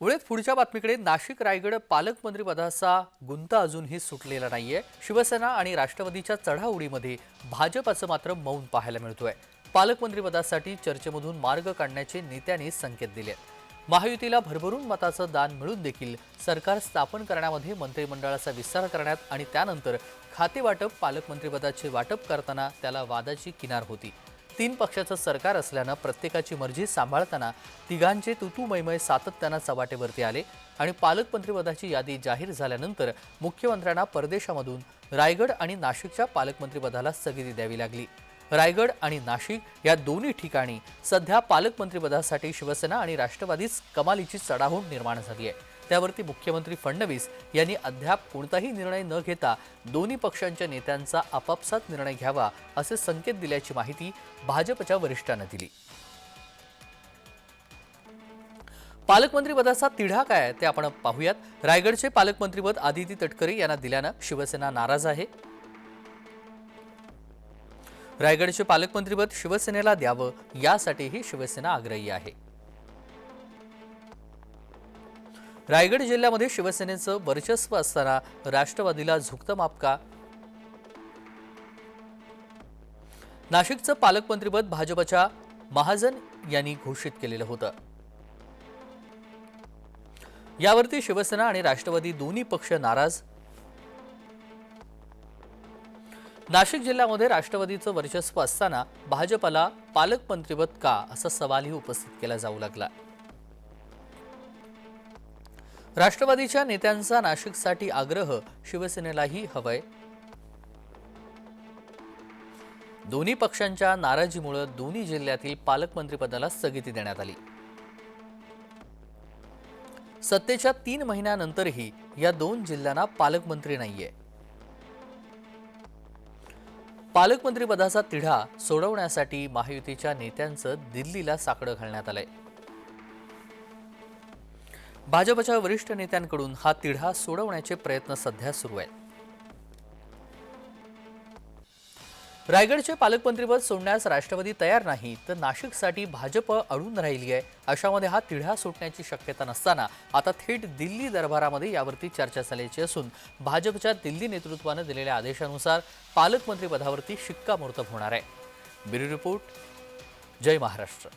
उळेत पुढच्या बातमीकडे नाशिक रायगड पालकमंत्रीपदाचा गुंता अजूनही सुटलेला नाहीये. शिवसेना आणि राष्ट्रवादीच्या चढाओढीमध्ये भाजपाचं मात्र मौन पाहायला मिळतोय. पालकमंत्रीपदासाठी चर्चेमधून मार्ग काढण्याचे नेत्यांनी संकेत दिले महायुतीला भरभरून मताचं दान मिळून देखील सरकार स्थापन करण्यामध्ये मंत्रिमंडळाचा विस्तार करण्यात आणि त्यानंतर खातेवाटप पालकमंत्रीपदाचे वाटप करताना त्याला वादाची किनार होती. तीन पक्षाचं सरकार असल्यानं प्रत्येकाची मर्जी सांभाळताना तिघांचे तुतुमयमय सातत्यानं चव्हाटेवरती आले आणि पालकमंत्रीपदाची यादी जाहीर झाल्यानंतर मुख्यमंत्र्यांना परदेशामधून रायगड आणि नाशिकच्या पालकमंत्रीपदाला स्थगिती द्यावी लागली. रायगड आणि नाशिक या दोन्ही ठिकाणी सध्या पालकमंत्रीपदासाठी शिवसेना आणि राष्ट्रवादीच कमालीची चढाहून निर्माण झाली आहे. त्यावरती मुख्यमंत्री फडणवीस यांनी अद्याप कोणताही निर्णय न घेता दोन्ही पक्षांच्या नेत्यांचा आपापसात निर्णय घ्यावा असे संकेत दिल्याची माहिती भाजपच्या वरिष्ठांना दिली. पालकमंत्रीपदाचा तिढा काय ते आपण पाहूयात. रायगडचे पालकमंत्रीपद आदिती तटकरे यांना दिल्यानं शिवसेना नाराज आहे. रायगडचे पालकमंत्रीपद शिवसेनेला द्यावं यासाठीही शिवसेना आग्रही आहे. रायगड जिल्ह्यामध्ये शिवसेनेचं वर्चस्व असताना राष्ट्रवादीला झुकतं माप का नाशिकचं पालकमंत्रीपद भाजपच्या महाजन यांनी घोषित केलेलं होतं. यावरती शिवसेना आणि राष्ट्रवादी दोन्ही पक्ष नाराज. नाशिक जिल्ह्यामध्ये राष्ट्रवादीचं वर्चस्व असताना भाजपला पालकमंत्रीपद का? असा सवालही उपस्थित केला जाऊ लागला. राष्ट्रवादीच्या नेत्यांचा नाशिकसाठी आग्रह शिवसेनेलाही हवंय. दोन्ही पक्षांच्या नाराजीमुळे दोन्ही जिल्ह्यातील पालकमंत्रीपदाला स्थगिती देण्यात आली. सत्तेच्या तीन महिन्यानंतरही या दोन जिल्ह्यांना पालकमंत्री नाहीये. पालकमंत्रीपदाचा तिढा सोडवण्यासाठी महायुतीच्या नेत्यांचं दिल्लीला साकडं घालण्यात आलंय. भाजपच्या वरिष्ठ नेत्यांकडून हा तिढा सोडवण्याचे प्रयत्न सध्या सुरू आहेत. रायगडचे पालकमंत्रीपद सोडण्यास राष्ट्रवादी तयार नाही तर नाशिकसाठी भाजप अडून राहिली आहे. अशामध्ये हा तिढा सुटण्याची शक्यता नसताना आता थेट दिल्ली दरबारामध्ये यावरती चर्चा झाल्याची असून भाजपच्या दिल्ली नेतृत्वानं दिलेल्या आदेशानुसार पालकमंत्रीपदावरती शिक्कामोर्तब होणार आहे. ब्युरो रिपोर्ट जय महाराष्ट्र.